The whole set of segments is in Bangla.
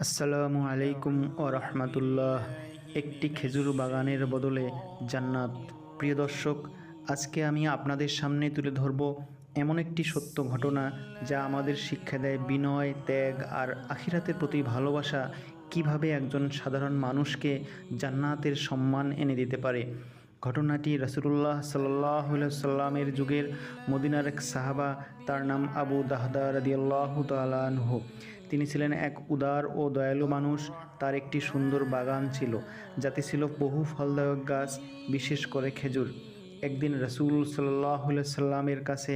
আসসালামু আলাইকুম ও রহমতুল্লাহ। একটি খেজুর বাগানের বদলে জান্নাত। প্রিয় দর্শক, আজকে আমি আপনাদের সামনে তুলে ধরব এমন একটি সত্য ঘটনা যা আমাদের শিক্ষা দেয় বিনয়, ত্যাগ আর আখিরাতের প্রতি ভালোবাসা কীভাবে একজন সাধারণ মানুষকে জান্নাতের সম্মান এনে দিতে পারে। ঘটনাটি রাসুলুল্লাহ সাল্লাহ সাল্লামের যুগের মদিনার এক সাহাবা, তার নাম আবু দাহদা রাদিয়াল্লাহ তালানহ তিনি ছিলেন এক উদার ও দয়ালু মানুষ। তার একটি সুন্দর বাগান ছিল, যাতে ছিল বহু ফলদায়ক গাছ, বিশেষ করে খেজুর। একদিন রসুল সাল্লাহ সাল্লামের কাছে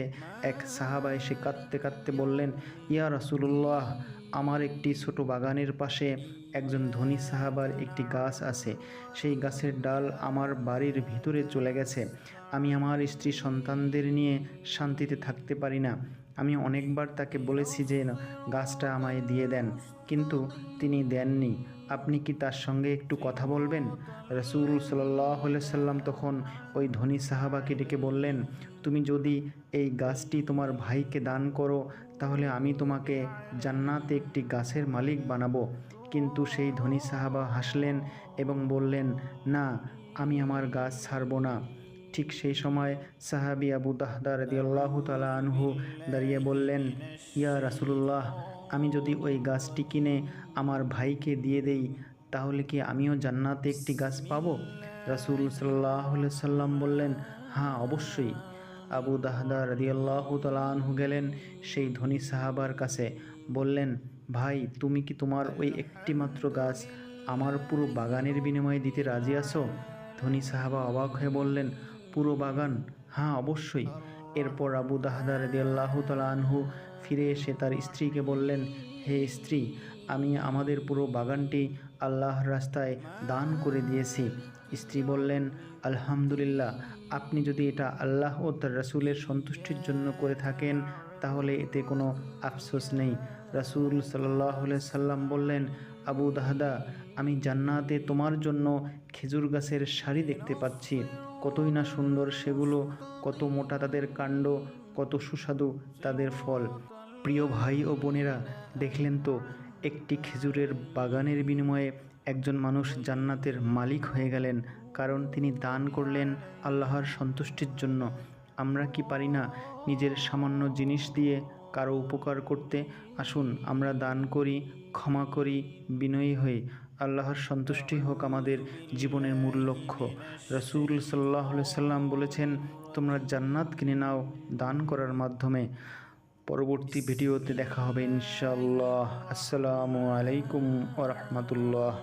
এক সাহাবা এসে কাঁদতে কাঁদতে বললেন, ইয়া রসুল্লাহ আমার একটি ছোট বাগানের পাশে একজন ধনী সাহাবার একটি গাছ আছে। সেই গাছের ডাল আমার বাড়ির ভিতরে চলে গেছে। আমি আমার স্ত্রী সন্তানদের নিয়ে শান্তিতে থাকতে পারি না। আমি অনেকবার তাকে বলেছি যে, গাছটা আমায় দিয়ে দেন। কিন্তু তিনি দেননি। আপনি কি তার সঙ্গে একটু কথা বলবেন? রসুল সাল্লাম তখন ওই ধনী সাহাবাকে ডেকে বললেন, তুমি যদি এই গাছটি তোমার ভাইকে দান করো, তাহলে আমি তোমাকে জান্নাতে একটি গাছের মালিক বানাবো। কিন্তু সেই ধনী সাহাবা হাসলেন এবং বললেন, না, আমি আমার গাছ ছাড়বো না। ঠিক সেই সময় সাহাবি আবু দাহদা রদিয়াল্লাহু তালা আনহু দাঁড়িয়ে বললেন, ইয়া রাসুলুল্লাহ, আমি যদি ওই গাছটি কিনে আমার ভাইকে দিয়ে দেই, তাহলে কি আমিও জান্নাতে একটি গাছ পাবো? রাসুল সাল্লাহ সাল্লাম বললেন হ্যাঁ অবশ্যই। আবু দাহদা তালা আনহু গেলেন সেই ধনী সাহাবার কাছে, বললেন, ভাই, তুমি কি তোমার ওই একটিমাত্র গাছ আমার পুরো বাগানের বিনিময়ে দিতে রাজি আছো? ধনী সাহাবা অবাক হয়ে বললেন পুরো বাগান? হ্যাঁ অবশ্যই। এরপর আবু দাহদার দিয়াল্লাহ তালা আনহু ফিরে এসে তার স্ত্রীকে বললেন, হে স্ত্রী, আমি আমাদের পুরো বাগানটি আল্লাহর রাস্তায় দান করে দিয়েছি। স্ত্রী বললেন, আলহামদুলিল্লাহ, আপনি যদি এটা আল্লাহ ও তার রাসুলের সন্তুষ্টির জন্য করে থাকেন তাহলে এতে কোনো আফসোস নেই। রাসুল সাল্লাহ সাল্লাম বললেন, আবু দাহদা, আমি জান্নাতে তোমার জন্য খেজুর গাছের শাড়ি দেখতে পাচ্ছি। কতই না সুন্দর সেগুলো, কত মোটা তাদের কাণ্ড, কত সুস্বাদু তাদের ফল। প্রিয় ভাই ও বোনেরা, দেখলেন তো, একটি খেজুরের বাগানের বিনিময়ে একজন মানুষ জান্নাতের মালিক হয়ে গেলেন। কারণ তিনি দান করলেন আল্লাহর সন্তুষ্টির জন্য। আমরা কি পারি না নিজের সামান্য জিনিস দিয়ে কারও উপকার করতে? আসুন, আমরা দান করি, ক্ষমা করি, বিনয়ী হই। আল্লাহর সন্তুষ্টি হোক আমাদের জীবনের মূল লক্ষ্য। রসুল সাল্লাহ সাল্লাম বলেছেন, তোমরা জান্নাত কিনে নাও দান করার মাধ্যমে। পরবর্তী ভিডিওতে দেখা হবে ইনশাল্লাহ আসসালামু আলাইকুম ওরহমতুল্লাহ